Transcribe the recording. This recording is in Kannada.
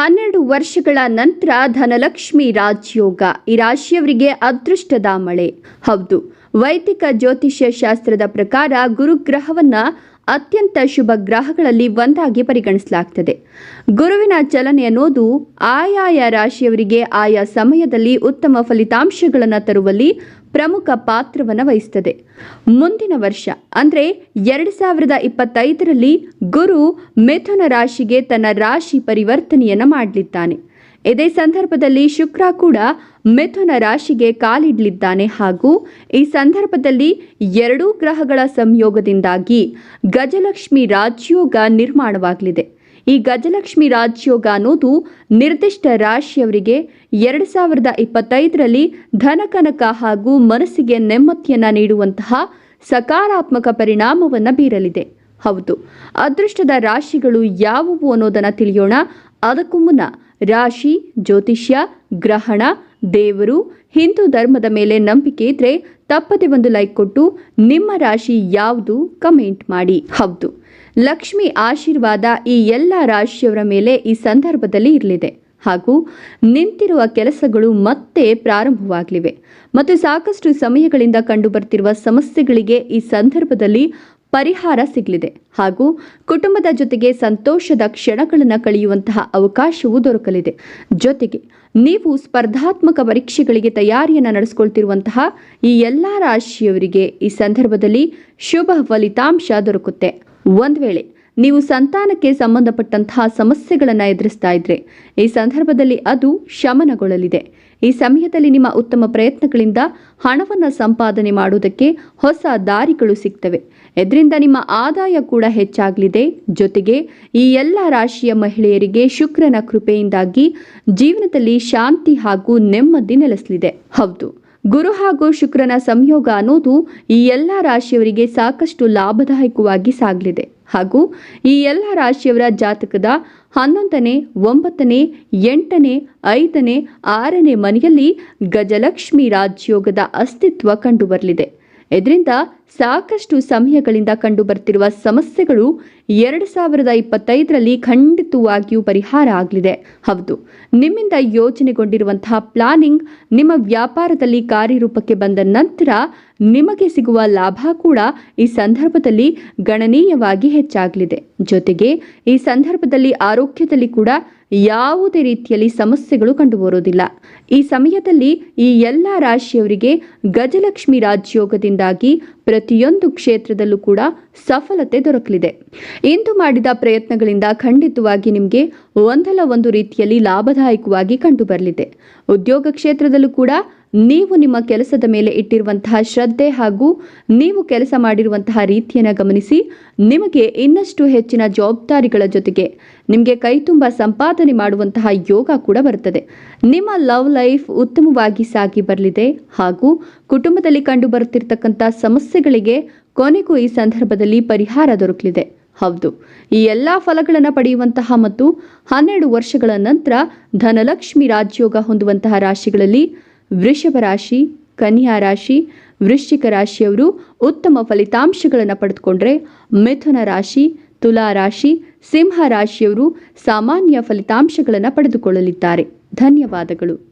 ಹನ್ನೆರಡು ವರ್ಷಗಳ ನಂತರ ಧನಲಕ್ಷ್ಮಿ ರಾಜಯೋಗ ಈ ರಾಶಿಯವರಿಗೆ ಅದೃಷ್ಟದ ಮಳೆ. ಹೌದು. ವೈದಿಕ ಜ್ಯೋತಿಷ್ಯ ಶಾಸ್ತ್ರದ ಪ್ರಕಾರ ಗುರುಗ್ರಹವನ್ನ ಅತ್ಯಂತ ಶುಭ ಗ್ರಹಗಳಲ್ಲಿ ಒಂದಾಗಿ ಪರಿಗಣಿಸಲಾಗ್ತದೆ. ಗುರುವಿನ ಚಲನೆ ಅನ್ನೋದು ಆಯಾಯ ರಾಶಿಯವರಿಗೆ ಆಯಾ ಸಮಯದಲ್ಲಿ ಉತ್ತಮ ಫಲಿತಾಂಶಗಳನ್ನು ತರುವಲ್ಲಿ ಪ್ರಮುಖ ಪಾತ್ರವನ್ನು ವಹಿಸ್ತದೆ. ಮುಂದಿನ ವರ್ಷ, ಅಂದರೆ ಎರಡು ಸಾವಿರದ ಇಪ್ಪತ್ತೈದರಲ್ಲಿ ಗುರು ಮಿಥುನ ರಾಶಿಗೆ ತನ್ನ ರಾಶಿ ಪರಿವರ್ತನೆಯನ್ನು ಮಾಡಲಿದ್ದಾನೆ. ಇದೇ ಸಂದರ್ಭದಲ್ಲಿ ಶುಕ್ರ ಕೂಡ ಮಿಥುನ ರಾಶಿಗೆ ಕಾಲಿಡಲಿದ್ದಾನೆ ಹಾಗೂ ಈ ಸಂದರ್ಭದಲ್ಲಿ ಎರಡೂ ಗ್ರಹಗಳ ಸಂಯೋಗದಿಂದಾಗಿ ಗಜಲಕ್ಷ್ಮಿ ರಾಜ್ಯೋಗ ನಿರ್ಮಾಣವಾಗಲಿದೆ. ಈ ಗಜಲಕ್ಷ್ಮಿ ರಾಜ್ಯೋಗ ಅನ್ನೋದು ನಿರ್ದಿಷ್ಟ ರಾಶಿಯವರಿಗೆ ಎರಡು ಸಾವಿರದ ಇಪ್ಪತ್ತೈದರಲ್ಲಿ ಧನಕನಕ ಹಾಗೂ ಮನಸ್ಸಿಗೆ ನೆಮ್ಮದಿಯನ್ನು ನೀಡುವಂತಹ ಸಕಾರಾತ್ಮಕ ಪರಿಣಾಮವನ್ನು ಬೀರಲಿದೆ. ಹೌದು, ಅದೃಷ್ಟದ ರಾಶಿಗಳು ಯಾವುವು ಅನ್ನೋದನ್ನು ತಿಳಿಯೋಣ. ಅದಕ್ಕೂ ಮುನ್ನ ರಾಶಿ, ಜ್ಯೋತಿಷ್ಯ, ಗ್ರಹಣ, ದೇವರು, ಹಿಂದೂ ಧರ್ಮದ ಮೇಲೆ ನಂಬಿಕೆ ಇದ್ರೆ ತಪ್ಪದೆ ಒಂದು ಲೈಕ್ ಕೊಟ್ಟು ನಿಮ್ಮ ರಾಶಿ ಯಾವುದು ಕಮೆಂಟ್ ಮಾಡಿ. ಹೌದು. ಲಕ್ಷ್ಮಿ ಆಶೀರ್ವಾದ ಈ ಎಲ್ಲ ರಾಶಿಯವರ ಮೇಲೆ ಈ ಸಂದರ್ಭದಲ್ಲಿ ಇರಲಿದೆ. ಹಾಗೂ ನಿಂತಿರುವ ಕೆಲಸಗಳು ಮತ್ತೆ ಪ್ರಾರಂಭವಾಗಲಿವೆ. ಮತ್ತು ಸಾಕಷ್ಟು ಸಮಯಗಳಿಂದ ಕಂಡುಬರ್ತಿರುವ ಸಮಸ್ಯೆಗಳಿಗೆ ಈ ಸಂದರ್ಭದಲ್ಲಿ ಪರಿಹಾರ ಸಿಗಲಿದೆ. ಹಾಗೂ ಕುಟುಂಬದ ಜೊತೆಗೆ ಸಂತೋಷದ ಕ್ಷಣಗಳನ್ನು ಕಳೆಯುವಂತಹ ಅವಕಾಶವೂ ದೊರಕಲಿದೆ. ಜೊತೆಗೆ ನೀವು ಸ್ಪರ್ಧಾತ್ಮಕ ಪರೀಕ್ಷೆಗಳಿಗೆ ತಯಾರಿಯನ್ನು ನಡೆಸಿಕೊಳ್ತಿರುವಂತಹ ಈ ಎಲ್ಲ ರಾಶಿಯವರಿಗೆ ಈ ಸಂದರ್ಭದಲ್ಲಿ ಶುಭ ಫಲಿತಾಂಶ ದೊರಕುತ್ತೆ. ಒಂದು ವೇಳೆ ನೀವು ಸಂತಾನಕ್ಕೆ ಸಂಬಂಧಪಟ್ಟಂತಹ ಸಮಸ್ಯೆಗಳನ್ನು ಎದುರಿಸ್ತಾ ಇದ್ರೆ, ಈ ಸಂದರ್ಭದಲ್ಲಿ ಅದು ಶಮನಗೊಳ್ಳಲಿದೆ. ಈ ಸಮಯದಲ್ಲಿ ನಿಮ್ಮ ಉತ್ತಮ ಪ್ರಯತ್ನಗಳಿಂದ ಹಣವನ್ನು ಸಂಪಾದನೆ ಮಾಡುವುದಕ್ಕೆ ಹೊಸ ದಾರಿಗಳು ಸಿಗ್ತವೆ. ಇದರಿಂದ ನಿಮ್ಮ ಆದಾಯ ಕೂಡ ಹೆಚ್ಚಾಗಲಿದೆ. ಜೊತೆಗೆ ಈ ಎಲ್ಲ ರಾಶಿಯ ಮಹಿಳೆಯರಿಗೆ ಶುಕ್ರನ ಕೃಪೆಯಿಂದಾಗಿ ಜೀವನದಲ್ಲಿ ಶಾಂತಿ ಹಾಗೂ ನೆಮ್ಮದಿ ನೆಲೆಸಲಿದೆ. ಹೌದು, ಗುರು ಹಾಗೂ ಶುಕ್ರನ ಸಂಯೋಗ ಅನ್ನೋದು ಈ ಎಲ್ಲ ರಾಶಿಯವರಿಗೆ ಸಾಕಷ್ಟು ಲಾಭದಾಯಕವಾಗಿ ಸಾಗಲಿದೆ. ಹಾಗೂ ಈ ಎಲ್ಲ ರಾಶಿಯವರ ಜಾತಕದ ಹನ್ನೊಂದನೇ, ಒಂಬತ್ತನೇ, ಎಂಟನೇ, ಐದನೇ, ಆರನೇ ಮನೆಯಲ್ಲಿ ಗಜಲಕ್ಷ್ಮಿ ರಾಜಯೋಗದ ಅಸ್ತಿತ್ವ ಕಂಡುಬರಲಿದೆ. ಇದರಿಂದ ಸಾಕಷ್ಟು ಸಮಯಗಳಿಂದ ಕಂಡುಬರ್ತಿರುವ ಸಮಸ್ಯೆಗಳು ಎರಡು ಸಾವಿರದ ಇಪ್ಪತ್ತೈದರಲ್ಲಿ ಖಂಡಿತವಾಗಿಯೂ ಪರಿಹಾರ ಆಗಲಿದೆ. ಹೌದು, ನಿಮ್ಮಿಂದ ಯೋಜನೆಗೊಂಡಿರುವಂತಹ ಪ್ಲಾನಿಂಗ್ ನಿಮ್ಮ ವ್ಯಾಪಾರದಲ್ಲಿ ಕಾರ್ಯರೂಪಕ್ಕೆ ಬಂದ ನಂತರ ನಿಮಗೆ ಸಿಗುವ ಲಾಭ ಕೂಡ ಈ ಸಂದರ್ಭದಲ್ಲಿ ಗಣನೀಯವಾಗಿ ಹೆಚ್ಚಾಗಲಿದೆ. ಜೊತೆಗೆ ಈ ಸಂದರ್ಭದಲ್ಲಿ ಆರೋಗ್ಯದಲ್ಲಿ ಕೂಡ ಯಾವುದೇ ರೀತಿಯಲ್ಲಿ ಸಮಸ್ಯೆಗಳು ಕಂಡುಬರುವುದಿಲ್ಲ. ಈ ಸಮಯದಲ್ಲಿ ಈ ಎಲ್ಲ ರಾಶಿಯವರಿಗೆ ಗಜಲಕ್ಷ್ಮಿ ರಾಜಯೋಗದಿಂದಾಗಿ ಪ್ರತಿಯೊಂದು ಕ್ಷೇತ್ರದಲ್ಲೂ ಕೂಡ ಸಫಲತೆ ದೊರಕಲಿದೆ. ಇಂದು ಮಾಡಿದ ಪ್ರಯತ್ನಗಳಿಂದ ಖಂಡಿತವಾಗಿ ನಿಮಗೆ ಒಂದಲ್ಲ ಒಂದು ರೀತಿಯಲ್ಲಿ ಲಾಭದಾಯಕವಾಗಿ ಕಂಡುಬರಲಿದೆ. ಉದ್ಯೋಗ ಕ್ಷೇತ್ರದಲ್ಲೂ ಕೂಡ ನೀವು ನಿಮ್ಮ ಕೆಲಸದ ಮೇಲೆ ಇಟ್ಟಿರುವಂತಹ ಶ್ರದ್ಧೆ ಹಾಗೂ ನೀವು ಕೆಲಸ ಮಾಡಿರುವಂತಹ ರೀತಿಯನ್ನು ಗಮನಿಸಿ, ನಿಮಗೆ ಇನ್ನಷ್ಟು ಹೆಚ್ಚಿನ ಜವಾಬ್ದಾರಿಗಳ ಜೊತೆಗೆ ನಿಮಗೆ ಕೈ ತುಂಬ ಸಂಪಾದನೆ ಮಾಡುವಂತಹ ಯೋಗ ಕೂಡ ಬರುತ್ತದೆ. ನಿಮ್ಮ ಲವ್ ಲೈಫ್ ಉತ್ತಮವಾಗಿ ಸಾಗಿ ಬರಲಿದೆ ಹಾಗೂ ಕುಟುಂಬದಲ್ಲಿ ಕಂಡು ಬರುತ್ತಿರತಕ್ಕಂಥ ಸಮಸ್ಯೆಗಳಿಗೆ ಕೊನೆಗೂ ಈ ಸಂದರ್ಭದಲ್ಲಿ ಪರಿಹಾರ ದೊರಕಲಿದೆ. ಹೌದು, ಈ ಎಲ್ಲ ಫಲಗಳನ್ನು ಪಡೆಯುವಂತಹ ಮತ್ತು ಹನ್ನೆರಡು ವರ್ಷಗಳ ನಂತರ ಧನಲಕ್ಷ್ಮಿ ರಾಜ್ಯೋಗ ಹೊಂದುವಂತಹ ರಾಶಿಗಳಲ್ಲಿ ವೃಷಭ ರಾಶಿ, ಕನ್ಯಾ ರಾಶಿ, ವೃಶ್ಚಿಕ ರಾಶಿಯವರು ಉತ್ತಮ ಫಲಿತಾಂಶಗಳನ್ನು ಪಡೆದುಕೊಂಡ್ರೆ ಮಿಥುನ ರಾಶಿ, ತುಲಾ ರಾಶಿ, ಸಿಂಹ ರಾಶಿಯವರು ಸಾಮಾನ್ಯ ಫಲಿತಾಂಶಗಳನ್ನು ಪಡೆದುಕೊಳ್ಳಲಿದ್ದಾರೆ. ಧನ್ಯವಾದಗಳು.